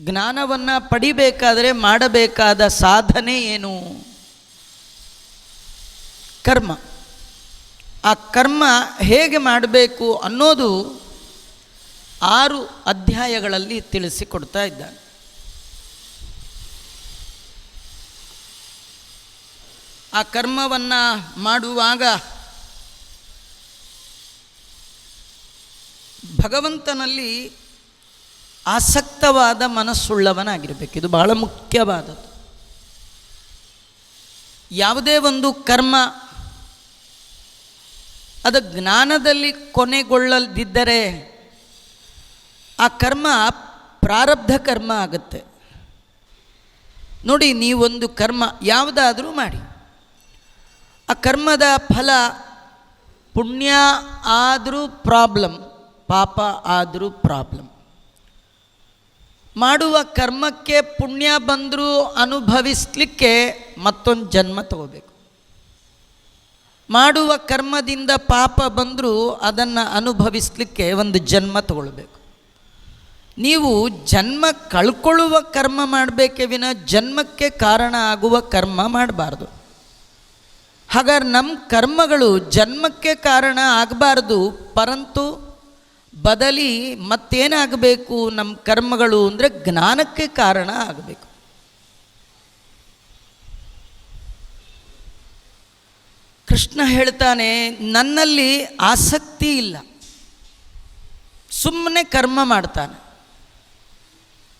ಜ್ಞಾನವನ್ನು ಪಡಿಬೇಕಾದರೆ ಮಾಡಬೇಕಾದ ಸಾಧನೆ ಏನು? ಕರ್ಮ. ಆ ಕರ್ಮ ಹೇಗೆ ಮಾಡಬೇಕು ಅನ್ನೋದು ಆರು ಅಧ್ಯಾಯಗಳಲ್ಲಿ ತಿಳಿಸಿಕೊಡ್ತಾ ಇದ್ದಾನೆ. ಆ ಕರ್ಮವನ್ನು ಮಾಡುವಾಗ ಭಗವಂತನಲ್ಲಿ ಆಸಕ್ತವಾದ ಮನಸ್ಸುಳ್ಳವನಾಗಿರಬೇಕು. ಇದು ಬಹಳ ಮುಖ್ಯವಾದದ್ದು. ಯಾವುದೇ ಒಂದು ಕರ್ಮ ಅದು ಜ್ಞಾನದಲ್ಲಿ ಕೊನೆಗೊಳ್ಳದಿದ್ದರೆ ಆ ಕರ್ಮ ಪ್ರಾರಬ್ಧ ಕರ್ಮ ಆಗುತ್ತೆ. ನೋಡಿ, ನೀವೊಂದು ಕರ್ಮ ಯಾವುದಾದರೂ ಮಾಡಿ. ಆ ಕರ್ಮದ ಫಲ ಪುಣ್ಯ ಆದರೂ ಪ್ರಾಬ್ಲಮ್, ಪಾಪ ಆದರೂ ಪ್ರಾಬ್ಲಮ್. ಮಾಡುವ ಕರ್ಮಕ್ಕೆ ಪುಣ್ಯ ಬಂದರೂ ಅನುಭವಿಸ್ಲಿಕ್ಕೆ ಮತ್ತೊಂದು ಜನ್ಮ ತಗೋಬೇಕು. ಮಾಡುವ ಕರ್ಮದಿಂದ ಪಾಪ ಬಂದರೂ ಅದನ್ನು ಅನುಭವಿಸ್ಲಿಕ್ಕೆ ಒಂದು ಜನ್ಮ ತಗೊಳ್ಬೇಕು. ನೀವು ಜನ್ಮ ಕಳ್ಕೊಳ್ಳುವ ಕರ್ಮ ಮಾಡಬೇಕೇ ವಿನ ಜನ್ಮಕ್ಕೆ ಕಾರಣ ಆಗುವ ಕರ್ಮ ಮಾಡಬಾರ್ದು. ಹಾಗಾದ್ರೆ ನಮ್ಮ ಕರ್ಮಗಳು ಜನ್ಮಕ್ಕೆ ಕಾರಣ ಆಗಬಾರ್ದು, ಪರಂತು ಬದಲಿ ಮತ್ತೇನಾಗಬೇಕು ನಮ್ಮ ಕರ್ಮಗಳು ಅಂದರೆ ಜ್ಞಾನಕ್ಕೆ ಕಾರಣ ಆಗಬೇಕು. ಕೃಷ್ಣ ಹೇಳ್ತಾನೆ, ನನ್ನಲ್ಲಿ ಆಸಕ್ತಿ ಇಲ್ಲ. ಸುಮ್ಮನೆ ಕರ್ಮ ಮಾಡ್ತಾನೆ.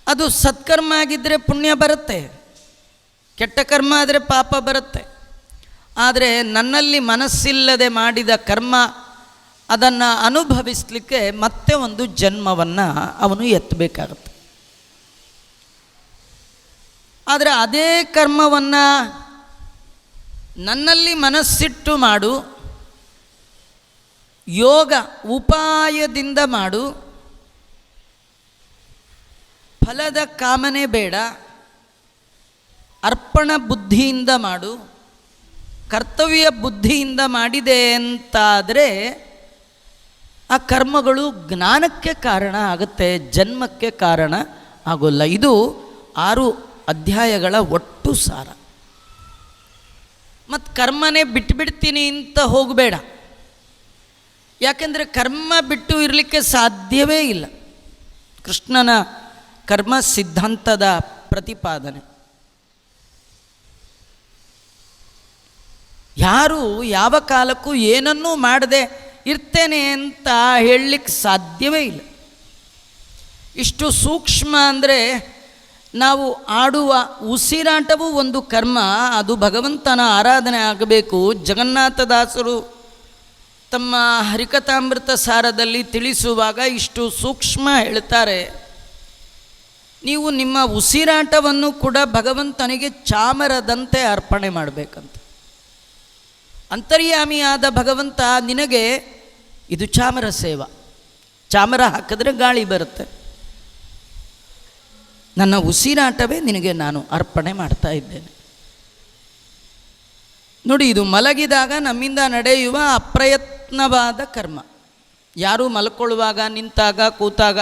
ಅದು ಸತ್ಕರ್ಮ ಆಗಿದ್ದರೆ ಪುಣ್ಯ ಬರುತ್ತೆ. ಕೆಟ್ಟ ಕರ್ಮ ಆದರೆ ಪಾಪ ಬರುತ್ತೆ. ಆದರೆ ನನ್ನಲ್ಲಿ ಮನಸ್ಸಿಲ್ಲದೆ ಮಾಡಿದ ಕರ್ಮ ಅದನ್ನು ಅನುಭವಿಸಲಿಕ್ಕೆ ಮತ್ತೆ ಒಂದು ಜನ್ಮವನ್ನು ಅವನು ಎತ್ತಬೇಕಾಗತ್ತೆ. ಆದರೆ ಅದೇ ಕರ್ಮವನ್ನು ನನ್ನಲ್ಲಿ ಮನಸ್ಸಿಟ್ಟು ಮಾಡು, ಯೋಗ ಉಪಾಯದಿಂದ ಮಾಡು, ಫಲದ ಕಾಮನೆ ಬೇಡ, ಅರ್ಪಣ ಬುದ್ಧಿಯಿಂದ ಮಾಡು, ಕರ್ತವ್ಯ ಬುದ್ಧಿಯಿಂದ ಮಾಡಿದೆ ಅಂತಾದರೆ ಆ ಕರ್ಮಗಳು ಜ್ಞಾನಕ್ಕೆ ಕಾರಣ ಆಗುತ್ತೆ, ಜನ್ಮಕ್ಕೆ ಕಾರಣ ಆಗೋಲ್ಲ. ಇದು ಆರು ಅಧ್ಯಾಯಗಳ ಒಟ್ಟು ಸಾರ. ಮತ್ತು ಕರ್ಮನೇ ಬಿಟ್ಬಿಡ್ತೀನಿ ಅಂತ ಹೋಗಬೇಡ. ಯಾಕೆಂದರೆ ಕರ್ಮ ಬಿಟ್ಟು ಇರಲಿಕ್ಕೆ ಸಾಧ್ಯವೇ ಇಲ್ಲ. ಕೃಷ್ಣನ ಕರ್ಮ ಸಿದ್ಧಾಂತದ ಪ್ರತಿಪಾದನೆ. ಯಾರು ಯಾವ ಕಾಲಕ್ಕೂ ಏನನ್ನೂ ಮಾಡದೆ ಇರ್ತೇನೆ ಅಂತ ಹೇಳಲಿಕ್ಕೆ ಸಾಧ್ಯವೇ ಇಲ್ಲ. ಇಷ್ಟು ಸೂಕ್ಷ್ಮ ಅಂದರೆ ನಾವು ಆಡುವ ಉಸಿರಾಟವೂ ಒಂದು ಕರ್ಮ. ಅದು ಭಗವಂತನ ಆರಾಧನೆ ಆಗಬೇಕು. ಜಗನ್ನಾಥದಾಸರು ತಮ್ಮ ಹರಿಕಥಾಮೃತ ಸಾರದಲ್ಲಿ ತಿಳಿಸುವಾಗ ಇಷ್ಟು ಸೂಕ್ಷ್ಮ ಹೇಳ್ತಾರೆ. ನೀವು ನಿಮ್ಮ ಉಸಿರಾಟವನ್ನು ಕೂಡ ಭಗವಂತನಿಗೆ ಚಾಮರದಂತೆ ಅರ್ಪಣೆ ಮಾಡಬೇಕಂತ. ಅಂತರ್ಯಾಮಿಯಾದ ಭಗವಂತ ನಿನಗೆ ಇದು ಚಾಮರ ಸೇವ. ಚಾಮರ ಹಾಕಿದ್ರೆ ಗಾಳಿ ಬರುತ್ತೆ. ನನ್ನ ಉಸಿರಾಟವೇ ನಿನಗೆ ನಾನು ಅರ್ಪಣೆ ಮಾಡ್ತಾ ಇದ್ದೇನೆ. ನೋಡಿ, ಇದು ಮಲಗಿದಾಗ ನಮ್ಮಿಂದ ನಡೆಯುವ ಅಪ್ರಯತ್ನವಾದ ಕರ್ಮ. ಯಾರೂ ಮಲ್ಕೊಳ್ಳುವಾಗ, ನಿಂತಾಗ, ಕೂತಾಗ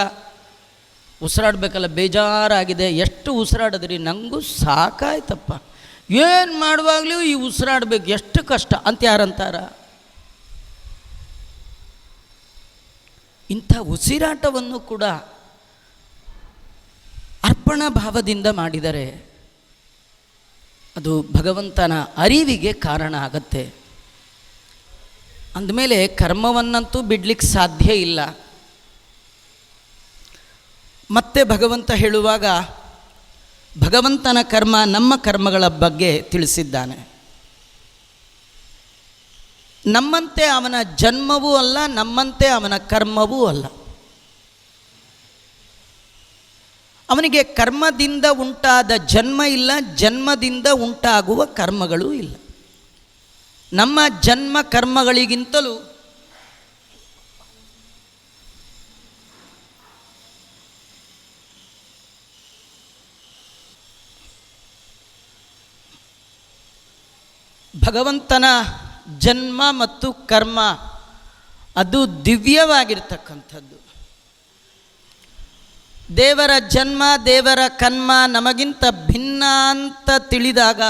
ಉಸಿರಾಡಬೇಕಲ್ಲ, ಬೇಜಾರಾಗಿದೆ. ಎಷ್ಟು ಉಸಿರಾಡಿದ್ರಿ? ನನಗೂ ಸಾಕಾಯ್ತಪ್ಪ. ಏನು ಮಾಡುವಾಗಲೂ ಈ ಉಸಿರಾಡಬೇಕು. ಎಷ್ಟು ಕಷ್ಟ. ಅಂತ ಯಾರಂತಾರ ಇಂಥ ಉಸಿರಾಟವನ್ನು ಕೂಡ ಅರ್ಪಣಾ ಭಾವದಿಂದ ಮಾಡಿದರೆ ಅದು ಭಗವಂತನ ಅರಿವಿಗೆ ಕಾರಣ ಆಗತ್ತೆ. ಅಂದಮೇಲೆ ಕರ್ಮವನ್ನಂತೂ ಬಿಡ್ಲಿಕ್ಕೆ ಸಾಧ್ಯ ಇಲ್ಲ. ಮತ್ತೆ ಭಗವಂತ ಹೇಳುವಾಗ ಭಗವಂತನ ಕರ್ಮ ನಮ್ಮ ಕರ್ಮಗಳ ಬಗ್ಗೆ ತಿಳಿಸಿದ್ದಾನೆ. ನಮ್ಮಂತೆ ಅವನ ಜನ್ಮವೂ ಅಲ್ಲ, ನಮ್ಮಂತೆ ಅವನ ಕರ್ಮವೂ ಅಲ್ಲ. ಅವನಿಗೆ ಕರ್ಮದಿಂದ ಉಂಟಾದ ಜನ್ಮ ಇಲ್ಲ, ಜನ್ಮದಿಂದ ಉಂಟಾಗುವ ಕರ್ಮಗಳೂ ಇಲ್ಲ. ನಮ್ಮ ಜನ್ಮ ಕರ್ಮಗಳಿಗಿಂತಲೂ ಭಗವಂತನ ಜನ್ಮ ಮತ್ತು ಕರ್ಮ, ಅದು ದಿವ್ಯವಾಗಿರ್ತಕ್ಕಂಥದ್ದು. ದೇವರ ಜನ್ಮ, ದೇವರ ಕನ್ಮ ನಮಗಿಂತ ಭಿನ್ನ ಅಂತ ತಿಳಿದಾಗ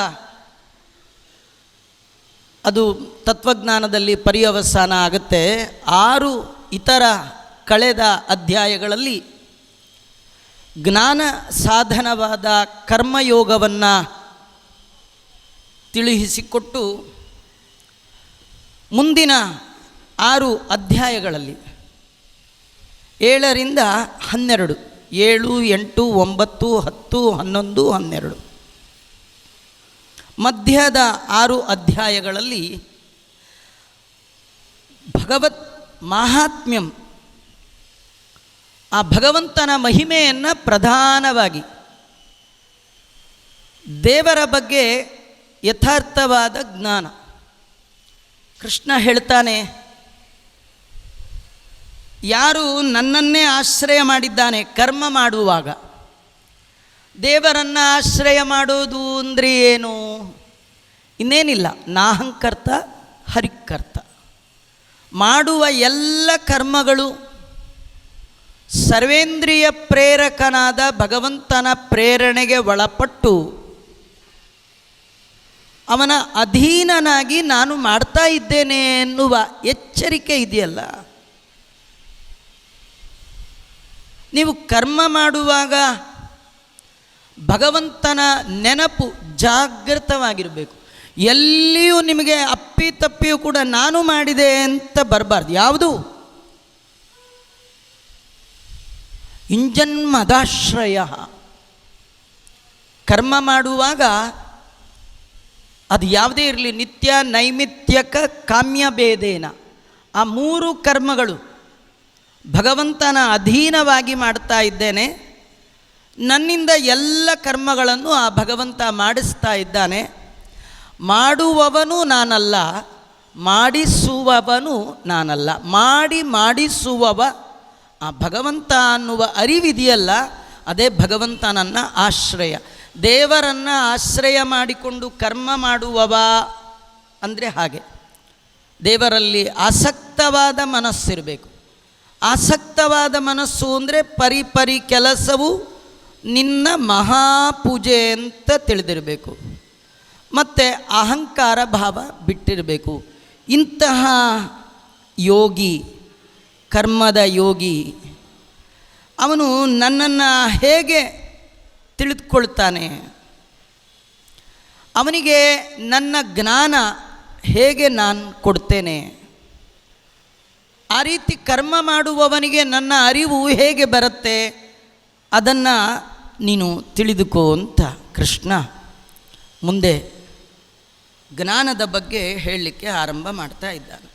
ಅದು ತತ್ವಜ್ಞಾನದಲ್ಲಿ ಪರ್ಯವಸಾನ ಆಗುತ್ತೆ. ಆರು ಇತರ ಕಳೆದ ಅಧ್ಯಾಯಗಳಲ್ಲಿ ಜ್ಞಾನ ಸಾಧನವಾದ ಕರ್ಮಯೋಗವನ್ನು ತಿಳಿಸಿಕೊಟ್ಟು ಮುಂದಿನ ಆರು ಅಧ್ಯಾಯಗಳಲ್ಲಿ ಏಳರಿಂದ ಹನ್ನೆರಡು, ಏಳು, ಎಂಟು, ಒಂಬತ್ತು, ಹತ್ತು, ಹನ್ನೊಂದು, ಹನ್ನೆರಡು. ಮಧ್ಯದ ಆರು ಅಧ್ಯಾಯಗಳಲ್ಲಿ ಭಗವತ್ ಮಾಹಾತ್ಮ್ಯಂ, ಆ ಭಗವಂತನ ಮಹಿಮೆಯನ್ನು ಪ್ರಧಾನವಾಗಿ ದೇವರ ಬಗ್ಗೆ ಯಥಾರ್ಥವಾದ ಜ್ಞಾನ. ಕೃಷ್ಣ ಹೇಳ್ತಾನೆ, ಯಾರು ನನ್ನನ್ನೇ ಆಶ್ರಯ ಮಾಡಿದ್ದಾನೆ ಕರ್ಮ ಮಾಡುವಾಗ, ದೇವರನ್ನು ಆಶ್ರಯ ಮಾಡೋದು ಅಂದರೆ ಏನು? ಇನ್ನೇನಿಲ್ಲ, ನಾಹಂಕರ್ತ, ಹರಿಕರ್ತ. ಮಾಡುವ ಎಲ್ಲ ಕರ್ಮಗಳು ಸರ್ವೇಂದ್ರಿಯ ಪ್ರೇರಕನಾದ ಭಗವಂತನ ಪ್ರೇರಣೆಗೆ ಒಳಪಟ್ಟು ಅವನ ಅಧೀನನಾಗಿ ನಾನು ಮಾಡ್ತಾ ಇದ್ದೇನೆ ಎನ್ನುವ ಎಚ್ಚರಿಕೆ ಇದೆಯಲ್ಲ? ನೀವು ಕರ್ಮ ಮಾಡುವಾಗ ಭಗವಂತನ ನೆನಪು ಜಾಗೃತವಾಗಿರಬೇಕು. ಎಲ್ಲಿಯೂ ನಿಮಗೆ ಅಪ್ಪಿ ತಪ್ಪಿಯೂ ಕೂಡ ನಾನು ಮಾಡಿದೆ ಅಂತ ಬರಬಾರ್ದು. ಯಾವುದು? ಇಂಜನ್ಮದಾಶ್ರಯ. ಕರ್ಮ ಮಾಡುವಾಗ ಅದು ಯಾವುದೇ ಇರಲಿ, ನಿತ್ಯ ನೈಮಿತ್ಯಕ ಕಾಮ್ಯ ಭೇದೇನ. ಆ ಮೂರು ಕರ್ಮಗಳು ಭಗವಂತನ ಅಧೀನವಾಗಿ ಮಾಡ್ತಾ ಇದ್ದೇನೆ. ನನ್ನಿಂದ ಎಲ್ಲ ಕರ್ಮಗಳನ್ನು ಆ ಭಗವಂತ ಮಾಡಿಸ್ತಾ ಇದ್ದಾನೆ. ಮಾಡುವವನು ನಾನಲ್ಲ, ಮಾಡಿಸುವವನು ನಾನಲ್ಲ. ಮಾಡಿ ಮಾಡಿಸುವವ ಆ ಭಗವಂತ ಅನ್ನುವ ಅರಿವಿದೆಯಲ್ಲ, ಅದೇ ಭಗವಂತನನ್ನ ಆಶ್ರಯ. ದೇವರನ್ನು ಆಶ್ರಯ ಮಾಡಿಕೊಂಡು ಕರ್ಮ ಮಾಡುವವ ಅಂದರೆ ಹಾಗೆ. ದೇವರಲ್ಲಿ ಆಸಕ್ತವಾದ ಮನಸ್ಸಿರಬೇಕು. ಆಸಕ್ತವಾದ ಮನಸ್ಸು ಅಂದರೆ ಪರಿ ಪರಿ ಕೆಲಸವು ನಿನ್ನ ಮಹಾಪೂಜೆ ಅಂತ ತಿಳಿದಿರಬೇಕು. ಮತ್ತು ಅಹಂಕಾರ ಭಾವ ಬಿಟ್ಟಿರಬೇಕು. ಇಂತಹ ಯೋಗಿ, ಕರ್ಮದ ಯೋಗಿ, ಅವನು ನನ್ನನ್ನು ಹೇಗೆ ತಿಳಿದುಕೊಳ್ತಾನೆ ಅವನಿಗೆ ನನ್ನ ಜ್ಞಾನ ಹೇಗೆ ನಾನು ಕೊಡ್ತೇನೆ? ಆ ರೀತಿ ಕರ್ಮ ಮಾಡುವವನಿಗೆ ನನ್ನ ಅರಿವು ಹೇಗೆ ಬರುತ್ತೆ? ಅದನ್ನು ನೀನು ತಿಳಿದುಕೋ ಅಂತ ಕೃಷ್ಣ ಮುಂದೆ ಜ್ಞಾನದ ಬಗ್ಗೆ ಹೇಳಲಿಕ್ಕೆ ಆರಂಭ ಮಾಡ್ತಾ ಇದ್ದಾನೆ.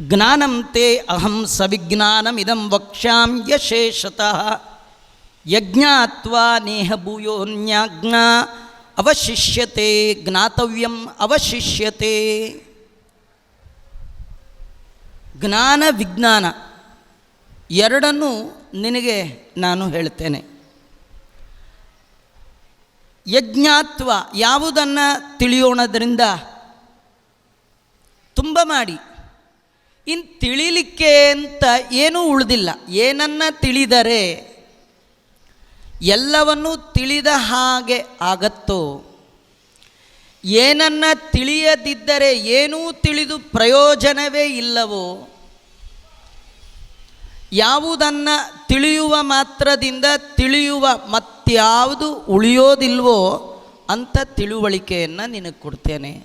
ಜ್ಞಾನಂ ತೇ ಅಹಂ ಸವಿಜ್ಞಾನಮಿದಂ ವಕ್ಷ್ಯಾಮ್ಯಶೇಷತಃ ಯಜ್ಞಾತ್ವಾ ನೇಹ ಭೂಯೋನ್ಯಾಜ್ಞ ಅವಶಿಷ್ಯತೆ ಜ್ಞಾತವ್ಯಂ ಅವಶಿಷ್ಯತೆ. ಜ್ಞಾನ ವಿಜ್ಞಾನ ಎರಡನ್ನೂ ನಿನಗೆ ನಾನು ಹೇಳ್ತೇನೆ. ಯಜ್ಞಾತ್ವ ಯಾವುದನ್ನು ತಿಳಿಯೋಣದ್ರಿಂದ ತುಂಬ ಮಾಡಿ. ಇನ್ನು ತಿಳಿಲಿಕ್ಕೆ ಅಂತ ಏನೂ ಉಳಿದಿಲ್ಲ. ಏನನ್ನ ತಿಳಿದರೆ ಎಲ್ಲವನ್ನು ತಿಳಿದ ಹಾಗೆ ಆಗತ್ತೋ? ಏನನ್ನ ತಿಳಿಯದಿದ್ದರೆ ಏನೂ ತಿಳಿದು ಪ್ರಯೋಜನವೇ ಇಲ್ಲವೋ? ಯಾವುದನ್ನು ತಿಳಿಯುವ ಮಾತ್ರದಿಂದ ತಿಳಿಯುವ ಮತ್ಯಾವುದು ಉಳಿಯೋದಿಲ್ವೋ ಅಂಥ ತಿಳುವಳಿಕೆಯನ್ನು ನಿನಗೆ ಕೊಡ್ತೇನೆ.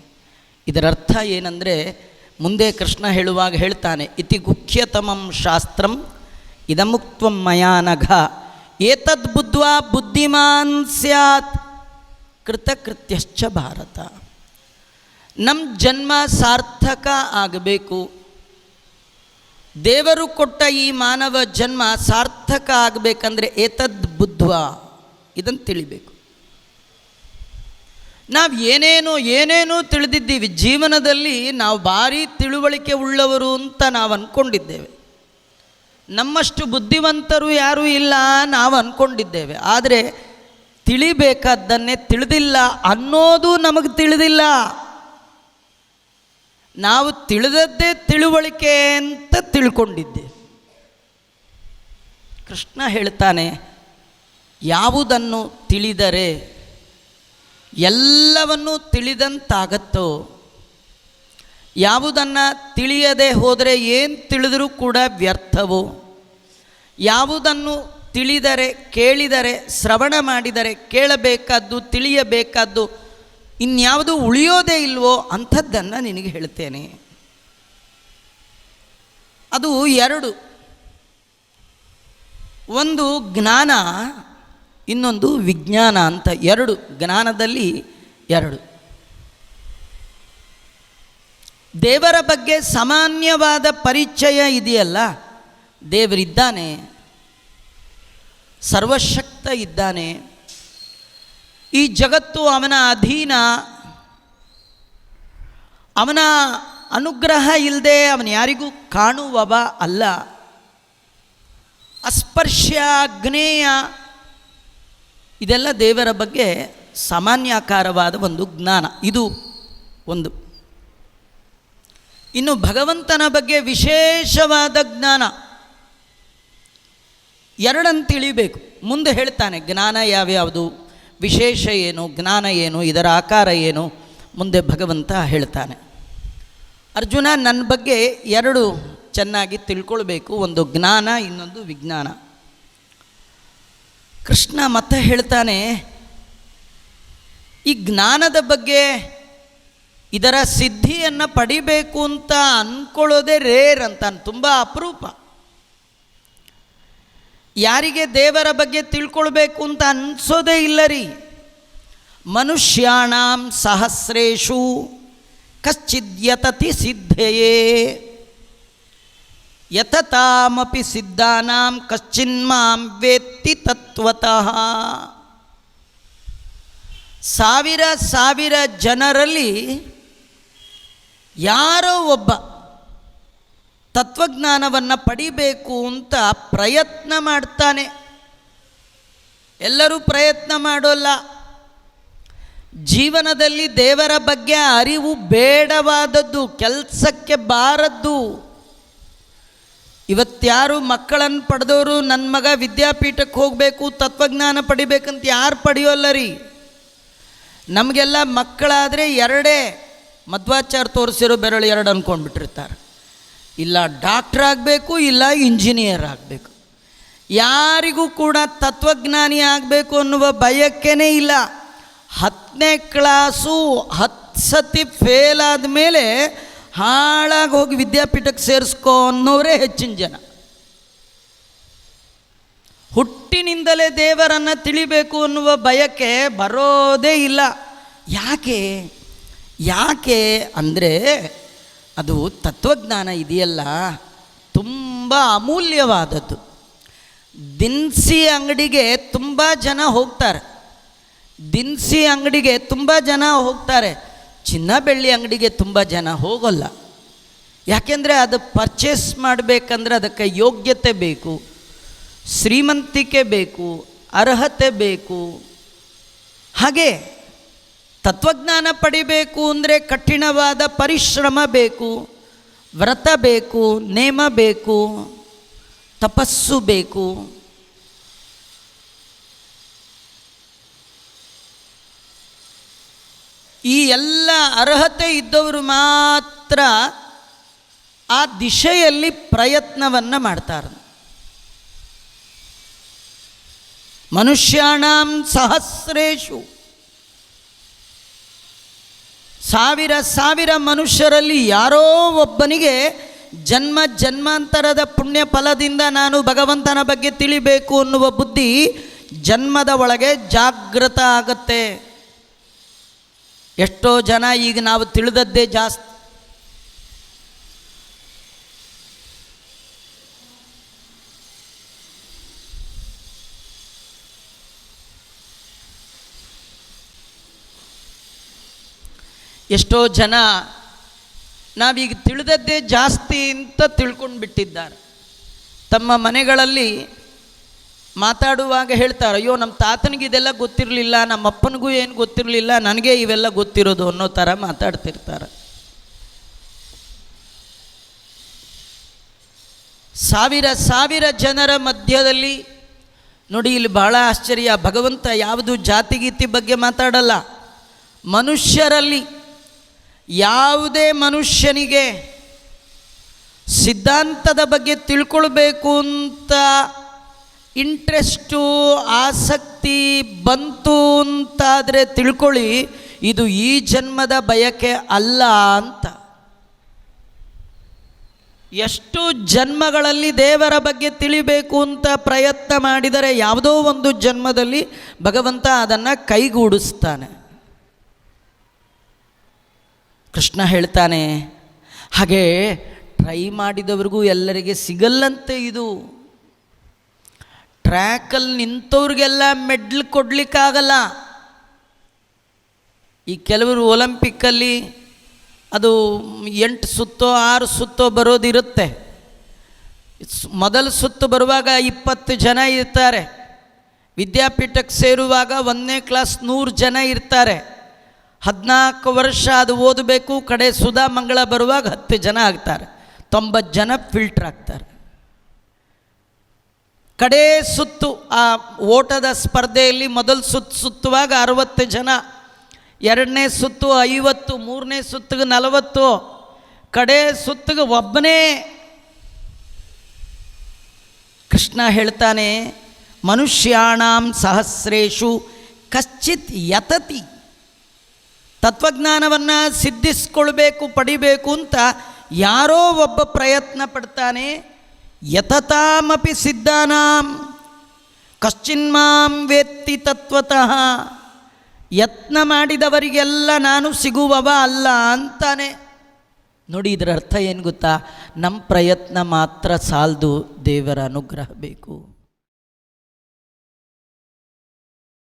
ಇದರರ್ಥ ಏನಂದರೆ ಮುಂದೆ ಕೃಷ್ಣ ಹೇಳುವಾಗ ಹೇಳ್ತಾನೆ, ಇತಿ ಗುಖ್ಯತಮಂ ಶಾಸ್ತ್ರಂ ಇದಮುಕ್ತ್ವಂ ಮಯಾನಘ. ಏತದ್ ಬುದ್ಧ್ವಾ ಬುದ್ಧಿಮಾನ್ ಸ್ಯಾತ್. ಕೃತಕೃತ್ಯಶ್ಚ ಭಾರತ. ನಮ್ಮ ಜನ್ಮ ಸಾರ್ಥಕ ಆಗಬೇಕು. ದೇವರು ಕೊಟ್ಟ ಈ ಮಾನವ ಜನ್ಮ ಸಾರ್ಥಕ ಆಗಬೇಕಂದ್ರೆ ಏತದ್ ಬುದ್ಧ್ವ. ಇದನ್ನು ತಿಳಿಬೇಕು. ನಾವು ಏನೇನೋ ಏನೇನೋ ತಿಳಿದಿದ್ದೀವಿ. ಜೀವನದಲ್ಲಿ ನಾವು ಭಾರಿ ತಿಳುವಳಿಕೆ ಉಳ್ಳವರು ಅಂತ ನಾವು ಅಂದ್ಕೊಂಡಿದ್ದೇವೆ ನಮ್ಮಷ್ಟು ಬುದ್ಧಿವಂತರು ಯಾರೂ ಇಲ್ಲ ನಾವು ಅಂದ್ಕೊಂಡಿದ್ದೇವೆ ಆದರೆ ತಿಳಿಬೇಕಾದ್ದನ್ನೇ ತಿಳಿದಿಲ್ಲ ಅನ್ನೋದು ನಮಗೆ ತಿಳಿದಿಲ್ಲ. ನಾವು ತಿಳಿದದ್ದೇ ತಿಳುವಳಿಕೆ ಅಂತ ತಿಳ್ಕೊಂಡಿದ್ದೆ ಕೃಷ್ಣ ಹೇಳ್ತಾನೆ, ಯಾವುದನ್ನು ತಿಳಿದರೆ ಎಲ್ಲವನ್ನೂ ತಿಳಿದಂತಾಗತ್ತೋ? ಯಾವುದನ್ನು ತಿಳಿಯದೆ ಹೋದರೆ ಏನು ತಿಳಿದರೂ ಕೂಡ ವ್ಯರ್ಥವೋ? ಯಾವುದನ್ನು ತಿಳಿದರೆ, ಕೇಳಿದರೆ, ಶ್ರವಣ ಮಾಡಿದರೆ, ಕೇಳಬೇಕಾದ್ದು, ತಿಳಿಯಬೇಕಾದ್ದು, ಇನ್ಯಾವುದು ಉಳಿಯೋದೇ ಇಲ್ವೋ ಅಂಥದ್ದನ್ನು ನಿನಗೆ ಹೇಳ್ತೇನೆ. ಅದು ಎರಡು. ಒಂದು ಜ್ಞಾನ ಇನ್ನೊಂದು ವಿಜ್ಞಾನ ಅಂತ ಎರಡು, ಜ್ಞಾನದಲ್ಲಿ ಎರಡು. ದೇವರ ಬಗ್ಗೆ ಸಾಮಾನ್ಯವಾದ ಪರಿಚಯ ಇದೆಯಲ್ಲ? ದೇವರಿದ್ದಾನೆ, ಸರ್ವಶಕ್ತ ಇದ್ದಾನೆ, ಈ ಜಗತ್ತು ಅವನ ಅಧೀನ, ಅವನ ಅನುಗ್ರಹ ಇಲ್ಲದೆ ಅವನು ಯಾರಿಗೂ ಕಾಣುವವ ಅಲ್ಲ. ಅಸ್ಪರ್ಶ್ಯ ಜ್ಞೇಯ ಇದೆಲ್ಲ ದೇವರ ಬಗ್ಗೆ ಸಾಮಾನ್ಯಾಕಾರವಾದ ಒಂದು ಜ್ಞಾನ. ಇದು ಒಂದು. ಇನ್ನು ಭಗವಂತನ ಬಗ್ಗೆ ವಿಶೇಷವಾದ ಜ್ಞಾನ. ಎರಡನ್ನು ತಿಳಿಬೇಕು ಮುಂದೆ ಹೇಳ್ತಾನೆ, ಜ್ಞಾನ ಯಾವ್ಯಾವುದು? ವಿಶೇಷ ಏನು? ಜ್ಞಾನ ಏನು? ಇದರ ಆಕಾರ ಏನು? ಮುಂದೆ ಭಗವಂತ ಹೇಳ್ತಾನೆ. ಅರ್ಜುನ ನನ್ನ ಬಗ್ಗೆ ಎರಡು ಚೆನ್ನಾಗಿ ತಿಳ್ಕೊಳ್ಬೇಕು. ಒಂದು ಜ್ಞಾನ, ಇನ್ನೊಂದು ವಿಜ್ಞಾನ. ಕೃಷ್ಣ ಮತ್ತೆ ಹೇಳ್ತಾನೆ, ಈ ಜ್ಞಾನದ ಬಗ್ಗೆ ಇದರ ಸಿದ್ಧಿಯನ್ನು ಪಡಿಬೇಕು ಅಂತ ಅಂದ್ಕೊಳ್ಳೋದೇ ರೇರ್ ಅಂತ ತುಂಬ ಅಪರೂಪ. ಯಾರಿಗೆ ದೇವರ ಬಗ್ಗೆ ತಿಳ್ಕೊಳ್ಬೇಕು ಅಂತ ಅನಿಸೋದೇ ಇಲ್ಲ ರೀ. ಮನುಷ್ಯಾಣಂ ಸಹಸ್ರೇಶು ಕಶ್ಚಿದ್ಯತತಿ ಸಿದ್ಧಯೇ. ಯತತಾಮಪಿ ಸಿದ್ಧಾನಾಂ ಕಶ್ಚಿನ್ಮಾಂ ವೇತ್ತಿ ತತ್ವತಃ ಸಾವಿರ ಸಾವಿರ ಜನರಲ್ಲಿ ಯಾರೋ ಒಬ್ಬ ತತ್ವಜ್ಞಾನವನ್ನು ಪಡಿಬೇಕು ಅಂತ ಪ್ರಯತ್ನ ಮಾಡ್ತಾನೆ. ಎಲ್ಲರೂ ಪ್ರಯತ್ನ ಮಾಡೋಲ್ಲ. ಜೀವನದಲ್ಲಿ ದೇವರ ಬಗ್ಗೆ ಅರಿವು ಬೇಡವಾದದ್ದು, ಕೆಲಸಕ್ಕೆ ಬಾರದ್ದು. ಇವತ್ಯಾರು ಮಕ್ಕಳನ್ನು ಪಡೆದವರು ನನ್ನ ಮಗ ವಿದ್ಯಾಪೀಠಕ್ಕೆ ಹೋಗಬೇಕು, ತತ್ವಜ್ಞಾನ ಪಡಿಬೇಕಂತ ಯಾರು ಪಡೆಯೋಲ್ಲ ರೀ? ನಮಗೆಲ್ಲ ಮಕ್ಕಳಾದರೆ ಎರಡೇ ಮಧ್ವಾಚಾರ ತೋರಿಸಿರೋ ಬೆರಳು ಎರಡು ಅಂದ್ಕೊಂಡ್ಬಿಟ್ಟಿರ್ತಾರೆ ಇಲ್ಲ ಡಾಕ್ಟ್ರ್ ಆಗಬೇಕು, ಇಲ್ಲ ಇಂಜಿನಿಯರ್ ಆಗಬೇಕು. ಯಾರಿಗೂ ಕೂಡ ತತ್ವಜ್ಞಾನಿ ಆಗಬೇಕು ಅನ್ನುವ ಬಯಕೆನೇ ಇಲ್ಲ. ಹತ್ತನೇ ಕ್ಲಾಸು ಹತ್ತು ಸತಿ ಫೇಲ್ ಆದಮೇಲೆ ಹಾಳಾಗಿ ಹೋಗಿ ವಿದ್ಯಾಪೀಠಕ್ಕೆ ಸೇರಿಸ್ಕೋ ಅನ್ನೋರೇ ಹೆಚ್ಚಿನ ಜನ. ಹುಟ್ಟಿನಿಂದಲೇ ದೇವರನ್ನು ತಿಳಿಬೇಕು ಅನ್ನುವ ಬಯಕೆ ಬರೋದೇ ಇಲ್ಲ. ಯಾಕೆ? ಯಾಕೆ ಅಂದರೆ ಅದು ತತ್ವಜ್ಞಾನ ಇದೆಯಲ್ಲ, ತುಂಬ ಅಮೂಲ್ಯವಾದದ್ದು. ದಿನಸಿ ಅಂಗಡಿಗೆ ತುಂಬ ಜನ ಹೋಗ್ತಾರೆ. ದಿನಸಿ ಅಂಗಡಿಗೆ ತುಂಬ ಜನ ಹೋಗ್ತಾರೆ. ಚಿನ್ನ ಬೆಳ್ಳಿ ಅಂಗಡಿಗೆ ತುಂಬ ಜನ ಹೋಗೋಲ್ಲ. ಯಾಕೆಂದರೆ ಅದು ಪರ್ಚೇಸ್ ಮಾಡಬೇಕಂದ್ರೆ ಅದಕ್ಕೆ ಯೋಗ್ಯತೆ ಬೇಕು, ಶ್ರೀಮಂತಿಕೆ ಬೇಕು, ಅರ್ಹತೆ ಬೇಕು. ಹಾಗೆ ತತ್ವಜ್ಞಾನ ಪಡಿಬೇಕು ಅಂದರೆ ಕಠಿಣವಾದ ಪರಿಶ್ರಮ ಬೇಕು, ವ್ರತ ಬೇಕು, ನೇಮ ಬೇಕು, ತಪಸ್ಸು ಬೇಕು. ಈ ಎಲ್ಲ ಅರ್ಹತೆ ಇದ್ದವರು ಮಾತ್ರ ಆ ದಿಶೆಯಲ್ಲಿ ಪ್ರಯತ್ನವನ್ನು ಮಾಡ್ತಾರೆ. ಮನುಷ್ಯಾಣಂ ಸಹಸ್ರೇಶು. ಸಾವಿರ ಸಾವಿರ ಮನುಷ್ಯರಲ್ಲಿ ಯಾರೋ ಒಬ್ಬನಿಗೆ ಜನ್ಮ ಜನ್ಮಾಂತರದ ಪುಣ್ಯ ಫಲದಿಂದ ನಾನು ಭಗವಂತನ ಬಗ್ಗೆ ತಿಳಿಬೇಕು ಅನ್ನುವ ಬುದ್ಧಿ ಜನ್ಮದ ಒಳಗೆ ಜಾಗೃತ ಆಗತ್ತೆ. ಎಷ್ಟೋ ಜನ ಈಗ ನಾವು ತಿಳಿದದ್ದೇ ಜಾಸ್ತಿ. ಎಷ್ಟೋ ಜನ ನಾವೀಗ ತಿಳಿದದ್ದೇ ಜಾಸ್ತಿ ಅಂತ ತಿಳ್ಕೊಂಡು ಬಿಟ್ಟಿದ್ದಾರೆ ತಮ್ಮ ಮನೆಗಳಲ್ಲಿ ಮಾತಾಡುವಾಗ ಹೇಳ್ತಾರೆ, ಅಯ್ಯೋ ನಮ್ಮ ತಾತನಿಗೆ ಇದೆಲ್ಲ ಗೊತ್ತಿರಲಿಲ್ಲ, ನಮ್ಮ ಅಪ್ಪನಿಗೂ ಏನು ಗೊತ್ತಿರಲಿಲ್ಲ, ನನಗೆ ಇವೆಲ್ಲ ಗೊತ್ತಿರೋದು ಅನ್ನೋ ಥರ ಮಾತಾಡ್ತಿರ್ತಾರೆ. ಸಾವಿರ ಸಾವಿರ ಜನರ ಮಧ್ಯದಲ್ಲಿ ನೋಡಿ, ಇಲ್ಲಿ ಭಾಳ ಆಶ್ಚರ್ಯ. ಭಗವಂತ ಯಾವುದು ಜಾತಿಗೀತಿ ಬಗ್ಗೆ ಮಾತಾಡಲ್ಲ. ಮನುಷ್ಯರಲ್ಲಿ ಯಾವುದೇ ಮನುಷ್ಯನಿಗೆ ಸಿದ್ಧಾಂತದ ಬಗ್ಗೆ ತಿಳ್ಕೊಳ್ಬೇಕು ಅಂತ ಇಂಟ್ರೆಸ್ಟು, ಆಸಕ್ತಿ ಬಂತು ಅಂತಾದರೆ ತಿಳ್ಕೊಳ್ಳಿ, ಇದು ಈ ಜನ್ಮದ ಬಯಕೆ ಅಲ್ಲ ಅಂತ. ಎಷ್ಟು ಜನ್ಮಗಳಲ್ಲಿ ದೇವರ ಬಗ್ಗೆ ತಿಳಿಬೇಕು ಅಂತ ಪ್ರಯತ್ನ ಮಾಡಿದರೆ ಯಾವುದೋ ಒಂದು ಜನ್ಮದಲ್ಲಿ ಭಗವಂತ ಅದನ್ನು ಕೈಗೂಡಿಸ್ತಾನೆ. ಕೃಷ್ಣ ಹೇಳ್ತಾನೆ, ಹಾಗೆ ಟ್ರೈ ಮಾಡಿದವರಿಗೂ ಎಲ್ಲರಿಗೆ ಸಿಗಲ್ಲಂತೆ ಇದು. ಟ್ರ್ಯಾಕಲ್ಲಿ ನಿಂತವ್ರಿಗೆಲ್ಲ ಮೆಡ್ಲ್ ಕೊಡಲಿಕ್ಕಾಗಲ್ಲ. ಈ ಕೆಲವರು ಒಲಂಪಿಕ್ಕಲ್ಲಿ ಅದು ಎಂಟು ಸುತ್ತೋ ಆರು ಸುತ್ತೋ ಬರೋದಿರುತ್ತೆ. ಮೊದಲ ಸುತ್ತು ಬರುವಾಗ ಇಪ್ಪತ್ತು ಜನ ಇರ್ತಾರೆ. ವಿದ್ಯಾಪೀಠಕ್ಕೆ ಸೇರುವಾಗ ಒಂದನೇ ಕ್ಲಾಸ್ ನೂರು ಜನ ಇರ್ತಾರೆ. ಹದಿನಾಲ್ಕು ವರ್ಷ ಅದು ಓದಬೇಕು, ಕಡೆ ಸುಧಾ ಮಂಗಳ ಬರುವಾಗ ಹತ್ತು ಜನ ಆಗ್ತಾರೆ. ತೊಂಬತ್ತು ಜನ ಫಿಲ್ಟ್ರ್ ಆಗ್ತಾರೆ. ಕಡೇ ಸುತ್ತು, ಆ ಓಟದ ಸ್ಪರ್ಧೆಯಲ್ಲಿ ಮೊದಲು ಸುತ್ತು ಸುತ್ತುವಾಗ ಅರವತ್ತು ಜನ, ಎರಡನೇ ಸುತ್ತು ಐವತ್ತು, ಮೂರನೇ ಸುತ್ತಿಗೆ ನಲವತ್ತು, ಕಡೆ ಸುತ್ತಿಗೆ ಒಬ್ಬನೇ ಕೃಷ್ಣ ಹೇಳ್ತಾನೆ, ಮನುಷ್ಯಾಣಾಂ ಸಹಸ್ರೇಶು ಕಶ್ಚಿತ್ ಯತತಿ. ತತ್ವಜ್ಞಾನವನ್ನು ಸಿದ್ಧಿಸ್ಕೊಳ್ಬೇಕು, ಪಡಿಬೇಕು ಅಂತ ಯಾರೋ ಒಬ್ಬ ಪ್ರಯತ್ನ ಪಡ್ತಾನೆ ಯತತಾಮಪಿ ಸಿದ್ಧಾನಾಂ ಕಶ್ಚಿನ್ಮಾಂ ವೇತ್ತಿ ತತ್ವತಃ ಯತ್ನ ಮಾಡಿದವರಿಗೆಲ್ಲ ನಾನು ಸಿಗುವವ ಅಲ್ಲ ಅಂತಾನೆ. ನೋಡಿ, ಇದರ ಅರ್ಥ ಏನು ಗೊತ್ತಾ? ನಮ್ಮ ಪ್ರಯತ್ನ ಮಾತ್ರ ಸಾಲದು ದೇವರ ಅನುಗ್ರಹ ಬೇಕು.